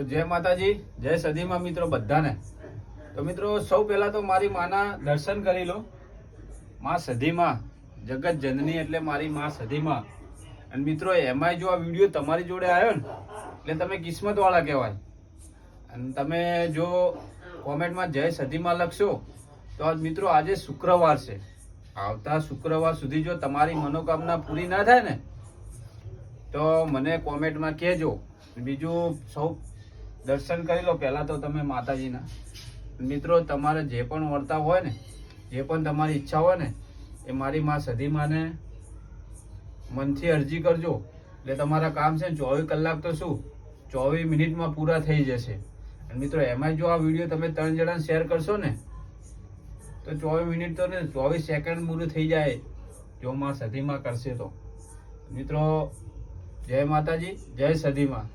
તો જય માતાજી, જય સદીમાં મિત્રો બધાને. તો મિત્રો, સૌ પહેલાં તો મારી માના દર્શન કરી લો. મા સધીમાં જગત જનની એટલે મારી મા સધીમાં અને મિત્રો, એમાંય જો આ વીડિયો તમારી જોડે આવ્યો ને, એટલે તમે કિસ્મતવાળા કહેવાય. અને તમે જો કોમેન્ટમાં જય સધીમાં લખશો, તો મિત્રો આજે શુક્રવાર છે. આવતા શુક્રવાર સુધી જો તમારી મનોકામના પૂરી ના થાય ને, તો મને કોમેન્ટમાં કહેજો. બીજું સૌ દર્શન કરી લો, પહેલાં તો તમે માતાજીના. મિત્રો, તમારે જે પણ વર્તાવ હોય ને, જે પણ તમારી ઈચ્છા હોય ને, એ મારી માં સધીમાને મનથી અરજી કરજો. એટલે તમારા કામ છે ચોવીસ કલાક તો શું? ચોવીસ મિનિટમાં પૂરા થઈ જશે. અને મિત્રો એમાં જો આ વીડિયો તમે ત્રણ જણાને શેર કરશો ને, તો ચોવીસ મિનિટ તો ને, ચોવીસ સેકન્ડ પૂરું થઈ જાય, જો માં સધીમાં કરશે તો. મિત્રો, જય માતાજી, જય સધીમાં